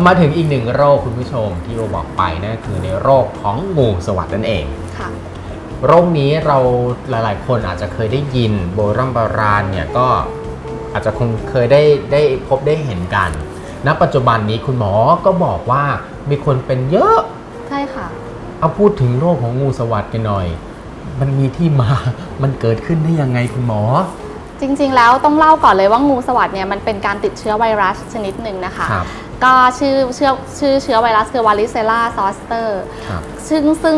เอามาถึงอีกหนึ่งโรคคุณผู้ชมที่โอบอกไปนั่นคือในโรคของงูสวัสด์นั่นเองค่ะโรคนี้เราหลาย ๆ คนอาจจะเคยได้ยินโบราณโบราณเนี่ยก็อาจจะคงเคยได้ได้พบได้เห็นกัน ณ ปัจจุบันนี้คุณหมอก็บอกว่ามีคนเป็นเยอะ ใช่ค่ะ เอาพูดถึงโรคของงูสวัสด์กันหน่อย มันมีที่มา มันเกิดขึ้นได้ยังไงคุณหมอ จริง ๆ แล้วต้องเล่าก่อนเลยว่างูสวัสด์เนี่ยมันเป็นการติดเชื้อไวรัสชนิดหนึ่งนะคะครับ ก็ชื่อเชื้อชื่อเชื้อไวรัสคือวาริเซล่าซอสเตอร์ครับซึ่งซึ่ง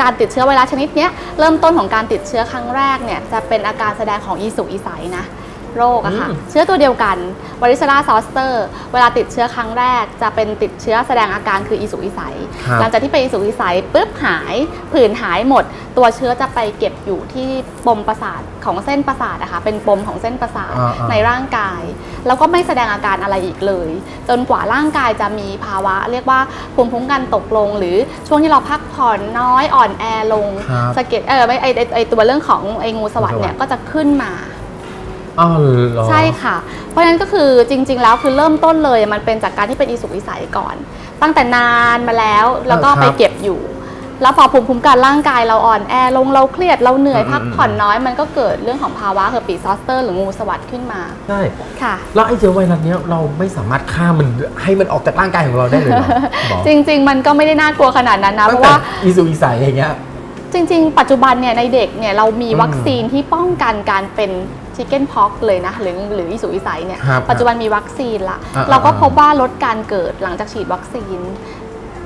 การติดเชื้อไวรัสชนิดเนี้ยเริ่มต้นของการติดเชื้อครั้งแรกเนี่ยจะเป็นอาการแสดงของอีสุกอีใสนะ โรคอะค่ะอืมเชื้อตัวเดียวกันวาริเซล่าซอสเตอร์ เวลาติดเชื้อครั้งแรก จะเป็นติดเชื้อแสดงอาการคืออีสุกอีใสครับหลังจากที่เป็นอีสุกอีใสปุ๊บหายผื่นหายหมด ตัวเชื้อจะไปเก็บอยู่ที่ปมประสาทของเส้นประสาทนะคะเป็นปมของเส้นประสาทอ่าๆในร่างกาย แล้วก็ไม่แสดงอาการอะไรอีกเลย จนกว่าร่างกายจะมีภาวะ เรียกว่าภูมิคุ้มกันตกลง หรือช่วงที่เราพักผ่อนน้อยอ่อนแอลงครับสะเก็ดเออไม่ไอไอ้ไอตัวเรื่องของไองูสวัสด์เนี่ยงูสวัสด์ก็จะขึ้นมา อ้าวเหรอ ใช่ค่ะ เพราะฉะนั้นก็คือจริง ๆ แล้วคือเริ่มต้นเลยมันเป็นจากการที่เป็นอีสุกอีใสก่อน ตั้งแต่นานมาแล้วแล้วก็ไปเก็บอยู่ แล้วพอภูมิคุ้มกันร่างกายเราอ่อนแอลงเราเครียดเราเหนื่อยพักผ่อนน้อยมันก็เกิดเรื่องของภาวะเฮอร์ปีซอสเตอร์หรืองูสวัสด์ขึ้นมาใช่ ค่ะ แล้วไอ้เชื้อไวรัสเนี้ยเราไม่สามารถฆ่ามันให้มันออกจากร่างกายของเราได้เลยเหรอคุณหมอจริง ๆ มันก็ไม่ได้น่ากลัวขนาดนั้นนะเพตั้งราะแต่ว่า อีสุอีใสอย่างเงี้ย จริงๆ ปัจจุบันเนี่ยในเด็กเนี่ยเรามีอืมวัคซีนที่ป้องกันการเป็น ชิคเก้นพ็อกเลยนะหรือหรืออีสุอีใสเนี่ยครับปัจจุบันมีวัคซีนละอ่าเราก็อ่าพบว่าลดการเกิดหลังจากฉีดวัคซีน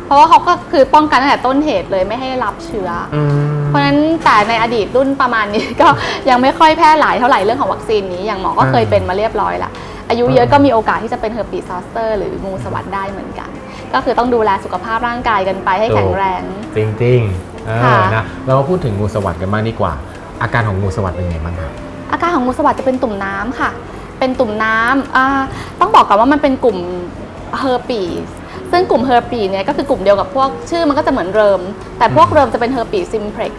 เพราะว่าเขาก็คือป้องกันตั้งแต่ต้นเหตุเลยไม่ให้รับเชื้อออืมเพราะฉะนั้นแต่ในอดีตรุ่นประมาณนี้ ก็ยังไม่ค่อยแพร่หลายเท่าไหร่เรื่องของวัคซีนนี้อย่างหมอก็เคยอ่าเป็นมาเรียบร้อยละอายุเยอะก็มีโอกาสที่จะเป็นเฮอร์ปีซอสเตอร์หรืองูสวัสด์ได้เหมือนกัน ก็คือต้องดูแลสุขภาพร่างกายกันไปให้แข็งแรง จริงจริงๆเออค่ะ นะเรามาพูดถึงงูสวัสด์กันบ้างดีกว่า อาการของงูสวัสด์เป็นไงบ้างครับ อาการของงูสวัสด์จะเป็นตุ่มน้ำค่ะ เป็นตุ่มน้ำอ่าต้องบอกก่อนว่ามันเป็นกลุ่มเฮอร์ปีสซึ่งกลุ่มเฮอร์ปีเนี่ยก็คือกลุ่มเดียวกับพวกชื่อมันก็จะเหมือนเริม แต่พวกเริมจะเป็นเฮอร์ปีซิมเพล็กซ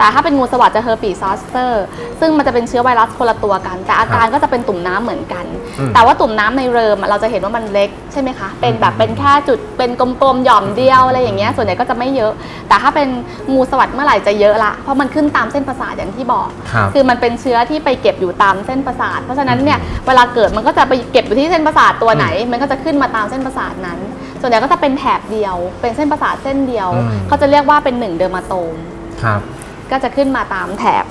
แต่ถ้าเป็นงูสวัสด์จะเฮอร์ปีซอสเตอร์ ซึ่งมันจะเป็นเชื้อไวรัสคนละตัวกัน แต่อาการก็จะเป็นตุ่มน้ำเหมือนกันอืมแต่ว่าตุ่มน้ำในเริมอะเราจะเห็นว่ามันเล็กใช่ไหมคะ เป็นแบบอืมเป็นแค่จุดเป็นกลมๆหย่อมเดียวอะไรอย่างเงี้ย ส่วนใหญ่ก็จะไม่เยอะ แต่ถ้าเป็นงูสวัสด์เมื่อไหร่จะเยอะละ เพราะมันขึ้นตามเส้นประสาทอย่างที่บอกครับคือมันเป็นเชื้อที่ไปเก็บอยู่ตามเส้นประสาท เพราะฉะนั้นเนี่ยเวลาเกิดมันก็จะไปเก็บอยู่ที่เส้นประสาทตัวไหน มันก็จะขึ้นมาตามเส้นประสาทนั้น ส่วนใหญ่ก็จะเป็นแถบเดียว เป็นเส้นประสาทเส้นเดียวอืมเขาจะเรียกว่าเป็นหนึ่งเดอร์มาโตมครับ ก็จะขึ้นมาตามแถบ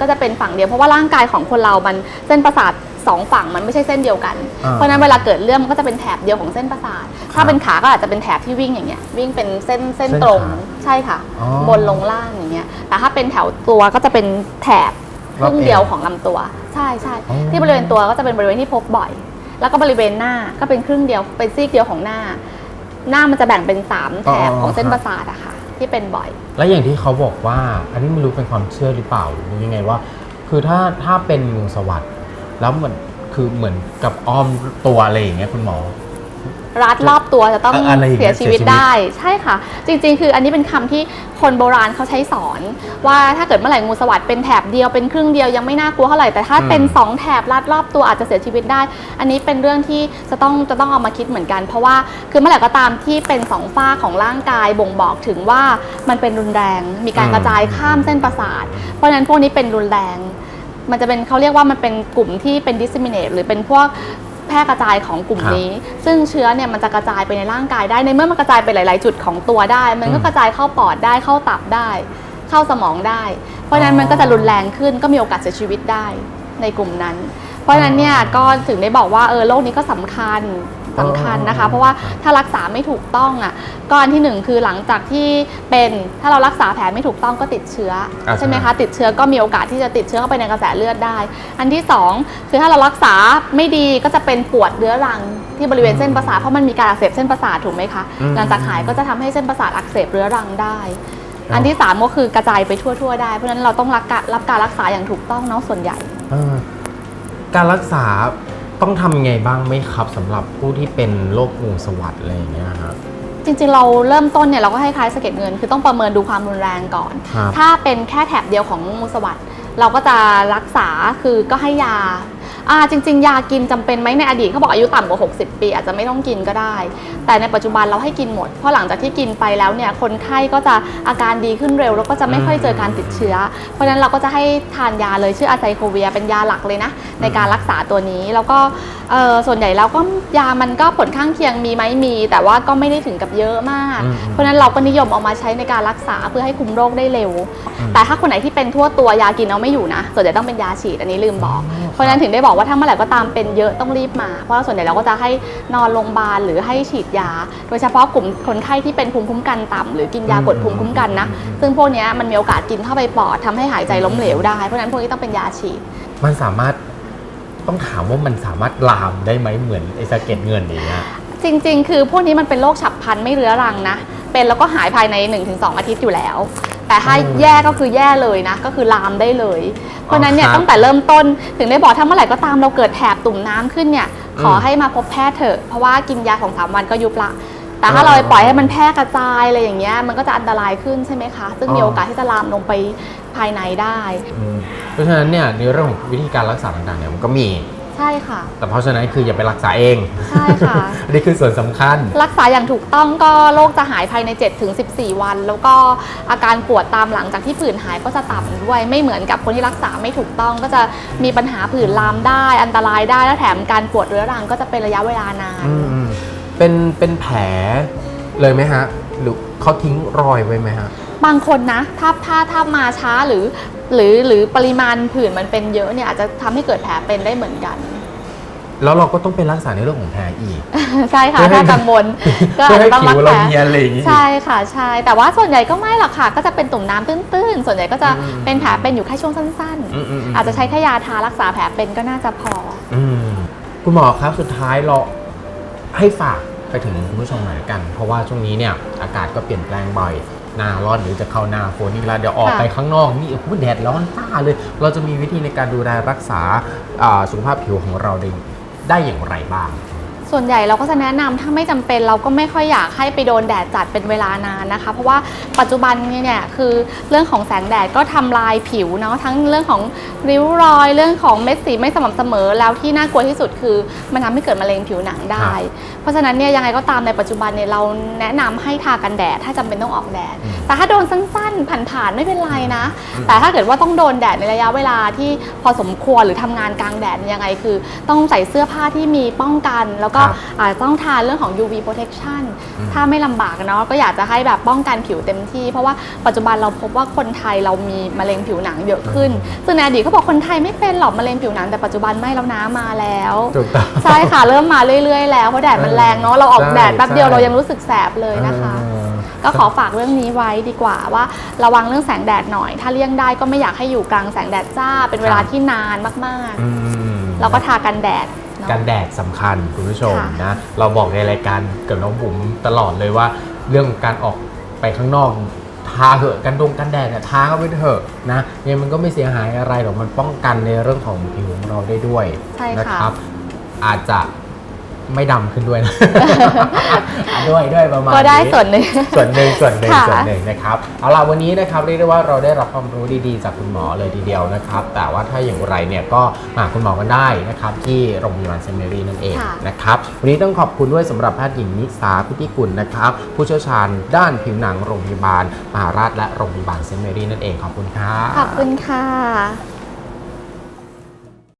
ก็จะเป็นฝั่งเดียวเพราะว่าร่างกายของคนเรามันเส้นประสาทสองฝั่งมันไม่ใช่เส้นเดียวกัน อ่าเพราะฉะนั้นเวลาเกิดเรื่องมันก็จะเป็นแถบเดียวของเส้นประสาท ถ้าเป็นขาก็อาจจะเป็นแถบที่วิ่งอย่างเงี้ยวิ่งเป็นเส้นเส้นเส้นตรงขาใช่ค่ะ อ๋อบนลงล่างอย่างเงี้ยแต่ถ้าเป็นแถวตัวก็จะเป็นแถบครอบรึ่งเอวเดียวของลำตัว ใช่ใช่อ๋อ ที่บริเวณตัวก็จะเป็นบริเวณที่พบบ่อย แล้วก็บริเวณหน้าก็เป็นครึ่งเดียวเป็นซีกเดียวของหน้า หน้ามันจะแบ่งเป็นสามแถบของเส้นประสาทอะค่ะ ที่เป็นบ่อย และอย่างที่เขาบอกว่า อันนี้ไม่รู้เป็นความเชื่อหรือเปล่าหรือยังไงว่า คือถ้าถ้าเป็นงูสวัสด์แล้วเหมือนคือเหมือนกับอ้อมตัวอะไรอย่างเงี้ยคุณหมอ รัดรอบตัวจะต้องอะอะไรอย่างเงี้เสียยชีวิตเสียชีวิต ได้ ใช่ค่ะ จริง ๆ คืออันนี้เป็นคำที่คนโบราณเขาใช้สอน ว่าถ้าเกิดเมื่อไหร่งูสวัสด์เป็นแถบเดียวเป็นครึ่งเดียวยังไม่น่ากลัวเท่าไหร่แต่ถ้าอืม เป็นสองแถบรัดรอบตัวอาจจะเสียชีวิตได้ อันนี้เป็นเรื่องที่จะต้องจะต้องเอามาคิดเหมือนกัน เพราะว่าคือเมื่อไหร่ก็ตามที่เป็นสองฝ้าของร่างกายบ่งบอกถึงว่ามันเป็นรุนแรง มีการกระจายข้ามเส้นประสาท เพราะฉะนั้นพวกนี้เป็นรุนแรง มันจะเป็นเขาเรียกว่ามันเป็นกลุ่มที่เป็น disseminate หรือเป็นพวกแพร่กระจายของกลุ่มครับนี้ ซึ่งเชื้อเนี่ยมันจะกระจายไปในร่างกายได้ในเมื่อมันกระจายไปหลาย ๆ จุดของตัวได้ มันก็อืมกระจายเข้าปอดได้เข้าตับได้ เข้าสมองได้ เพราะฉะนั้นอ๋อมันก็จะรุนแรงขึ้นก็มีโอกาสเสียชีวิตได้ในกลุ่มนั้น เพราะฉะนั้นเนี่ยอ๋อก็ถึงได้บอกว่าเออโรคนี้ก็สำคัญสำคัญนะคะอ๋อเพราะว่าถ้ารักษาไม่ถูกต้องอะก็อันที่หนึ่งคือหลังจากที่เป็นถ้าเรารักษาแผลไม่ถูกต้องก็ติดเชื้ออาใช่ไหมใช่คะติดเชื้อก็มีโอกาสที่จะติดเชื้อเข้าไปในกระแสเลือดได้ อันที่สองคือถ้าเรารักษาไม่ดีก็จะเป็นปวดเรื้อรังที่บริเวณเส้นประสาทเพราะมันมีการอักเสบเส้นประสาทถูกไหมคะอืม หลังจากหายก็จะทำให้เส้นประสาทอักเสบเรื้อรังได้อ๋ออัอันที่สามก็คือกระจายไปทั่วๆได้เพราะฉะนั้นเราต้องรับการรับการรักษาอย่างถูกต้องเนาะส่วนใหญ่ เออ การรักษาต้องทำยังไงบ้างไหมครับสำหรับผู้ที่เป็นโรคงูสวัสด์อะไรอย่างเงี้ยครับ จริงๆ เราเริ่มต้นเนี่ยเราก็ให้คล้ายสะเก็ดเงิน คือต้องประเมินดูความรุนแรงก่อน ครับถ้าเป็นแค่แถบเดียวของงูสวัสด์เราก็จะรักษาคือก็ให้ยา อ่าจริง ๆ ยากินจำเป็นไหมในอดีตเขาบอกอายุต่ำกว่า 60 ปี อาจจะไม่ต้องกินก็ได้ แต่ในปัจจุบันเราให้กินหมด เพราะหลังจากที่กินไปแล้วเนี่ยคนไข้ก็จะอาการดีขึ้นเร็ว แล้วก็จะไม่ค่อยเจอการติดเชื้อ เพราะฉะนั้นเราก็จะให้ทานยาเลยชื่ออาไซโคเวีย เป็นยาหลักเลยนะในการรักษาตัวนี้แล้วก็ เอ่อส่วนใหญ่แล้วก็ยามันก็ผลข้างเคียงมีไหมมี แต่ว่าก็ไม่ได้ถึงกับเยอะมาก อืมเพราะฉะนั้นเราก็นิยมเอามาใช้ในการรักษาเพื่อให้คุมโรคได้เร็ว อืม แต่ถ้าคนไหนที่เป็นทั่วตัวยากินเอาไม่อยู่นะ ส่วนใหญ่ต้องเป็นยาฉีดอันนี้ลืมบอกอ๋อเพราะฉะนั้นถึงได้บอกว่าถ้าเมื่อไหร่ก็ตามเป็นเยอะต้องรีบมา เพราะว่าส่วนใหญ่เราก็จะให้นอนโรงพยาบาลหรือให้ฉีดยา โดยเฉพาะกลุ่มคนไข้ที่เป็นภูมิคุ้มกันต่ำหรือกินยากดภูมิคุ้มกันนะ ซึ่งพวกเนี้ยมันมีโอกาสกินเข้าไปปอดทำให้หายใจล้มเหลวได้ เพราะฉะนั้นพวกนี้ต้องเป็นยาฉีด มันสามารถ ต้องถามว่ามันสามารถลามได้ไหมเหมือนไอ้สะเก็ดเงินอย่างเงี้ย จริง ๆ คือพวกนี้มันเป็นโรคฉับพลันไม่เรื้อรังนะ เป็นแล้วก็หายภายใน 1-2 อาทิตย์อยู่แล้ว แต่ถ้าอืมแย่ก็คือแย่เลยนะ ก็คือลามได้เลย เพราะฉะนั้นเนี่ยครับตั้งแต่เริ่มต้นถึงได้บอกถ้าเมื่อไหร่ก็ตามเราเกิดแถบตุ่มน้ำขึ้นเนี่ยขออืมให้มาพบแพทย์เถอะเพราะว่ากินยาของสามวันก็ยุบละ แต่ถ้าเราไปปล่อยให้มันแพร่กระจายอะไรอย่างเงี้ยมันก็จะอันตรายขึ้นใช่ไหมคะ ซึ่งมีอ๋อโอกาสที่จะลามลงไปภายในได้ อืมเพราะฉะนั้นเนี่ยในเรื่องของวิธีการรักษาต่างๆเนี่ยมันก็มี ใช่ค่ะ แต่เพราะฉะนั้นคืออย่าไปรักษาเองใช่ค่ะ อันนี่คือส่วนสำคัญ รักษาอย่างถูกต้องก็โรคจะหายภายใน 7-14 วัน แล้วก็อาการปวดตามหลังจากที่ผื่นหายก็จะต่ำด้วย ไม่เหมือนกับคนที่รักษาไม่ถูกต้องก็จะมีปัญหาผื่นลามได้ อันตรายได้แล้วแถมการปวดเรื้อรังก็จะเป็นระยะเวลานาน อืมอืม เป็นเป็นแผลเลยไหมฮะ หรือเขาทิ้งรอยไว้ไหมฮะ บางคนนะ ถ้าถ้าถ้ามาช้าหรือ หรือหรือปริมาณผื่นมันเป็นเยอะเนี่ยอาจจะทำให้เกิดแผลเป็นได้เหมือนกัน แล้วเราก็ต้องไปรักษาในเรื่องของแผลอีก ใช่ค่ะเพื่อให้ ถ้ากังวลก็เพื่ออาจให้จะต้องผิรัวกเราษา เนียนอะไรอย่างงี้ ใช่ค่ะใช่แต่ว่าส่วนใหญ่ก็ไม่หรอกค่ะ ก็จะเป็นตุ่มน้ำตื้นๆ ส่วนใหญ่ก็จะอืมเป็นแผลเป็นอยู่แค่ช่วงสั้นอืมอืมอืม ๆ อาจจะใช้แค่ยาทารักษาแผลเป็นก็น่าจะพอ อืมคุณหมอครับสุดท้ายเราให้ฝาก ไปถึงคุณผู้ชมหน่อยละกัน เพราะว่าช่วงนี้เนี่ยอากาศก็เปลี่ยนแปลงบ่อยหน้าร้อนหรือจะเข้าหน้าฝนอีกแล้วเดี๋ยวออกค่ะ ไปข้างนอกนี่โอ้โหแดดร้อนต้าเลย เราจะมีวิธีในการดูแลรักษาอ่าสุขภาพผิวของเราได้ได้อย่างไรบ้าง ส่วนใหญ่เราก็จะแนะนำถ้าไม่จำเป็นเราก็ไม่ค่อยอยากให้ไปโดนแดดจัดเป็นเวลานานนะคะ เพราะว่าปัจจุบันนี้เนี่ยคือเรื่องของแสงแดดก็ทำลายผิวเนาะทั้งเรื่องของริ้วรอยเรื่องของเม็ดสีไม่สม่ำเสมอ แล้วที่น่ากลัวที่สุดคือมันทำให้เกิดมะเร็งผิวหนังได้ เพราะฉะนั้นเนี่ยยังไงก็ตามในปัจจุบันเนี่ยเราแนะนำให้ทากันแดดถ้าจำเป็นต้องออกแดดอืมแต่ถ้าโดนสั้นๆผ่านๆไม่เป็นไรนะอืมแต่ถ้าเกิดว่าต้องโดนแดดในระยะเวลาที่พอสมควรหรือทำงานกลางแดดเนี่ยยังไงคือ ต้องใส่เสื้อผ้าที่มีป้องกันแล้วก็ครับอาจจะต้องทานเรื่องของ UV protection อืมถ้าไม่ลำบากเนาะก็อยากจะให้แบบป้องกันผิวเต็มที่ เพราะว่าปัจจุบันเราพบว่าคนไทยเรามีมะเร็งผิวหนังเยอะขึ้นซึ่งในอดีตเขาบอกคนไทยไม่เป็นหรอกมะเร็งผิวหนังแต่ปัจจุบันไม่แล้วนะมาแล้วถูกต้องใช่ค่ะเริ่มมาเรื่อย ๆ แล้วเพราะแดดมันแรงเนาะเราออกใช่แดดแป๊บเดียวใช่เรายังรู้สึกแสบเลยนะคะเออก็ขอฝากเรื่องนี้ไว้ดีกว่าว่าระวังเรื่องแสงแดดหน่อย ถ้าเลี่ยงได้ก็ไม่อยากให้อยู่กลางแสงแดดจ้าเป็นเวลาครับที่นานมากอืมๆเราก็ทากันแดด เนาะกันแดดสำคัญคุณผู้ชมค่ะนะ เราบอกในรายการกับน้องบุ๋มตลอดเลยว่า เรื่องการออกไปข้างนอกทาเหอะกันดงกันแดดเนี่ยทาเข้าไปเถอะนะยังมันก็ไม่เสียหายอะไรหรอกมันป้องกันในเรื่องของผิวของเราได้ด้วยใช่ค่ะนะครับ อาจจะ ไม่ดำขึ้นด้วยนะ ด้วยด้วยประมาณก็ได้นี้ ส่วนหนึ่ง ส่วนหนึ่งส่วนหนึ่งค่ะส่วนหนึ่งนะครับเอาล่ะวันนี้นะครับเรียกได้ว่าเราได้รับความรู้ดีๆ จากคุณหมอเลยทีเดียวนะครับ แต่ว่าถ้าอย่างไรเนี่ยก็มาหาคุณหมอกันได้นะครับที่โรงพยาบาลเซนต์เมรีนั่นเองค่ะ นะครับวันนี้ต้องขอบคุณด้วยสำหรับแพทย์หญิงนิสาพิธิกุลนะครับ ผู้เชี่ยวชาญด้านผิวหนังโรงพยาบาลมหาราชและโรงพยาบาลเซนต์เมรีนั่นเองขอบคุณครับ ขอบคุณค่ะ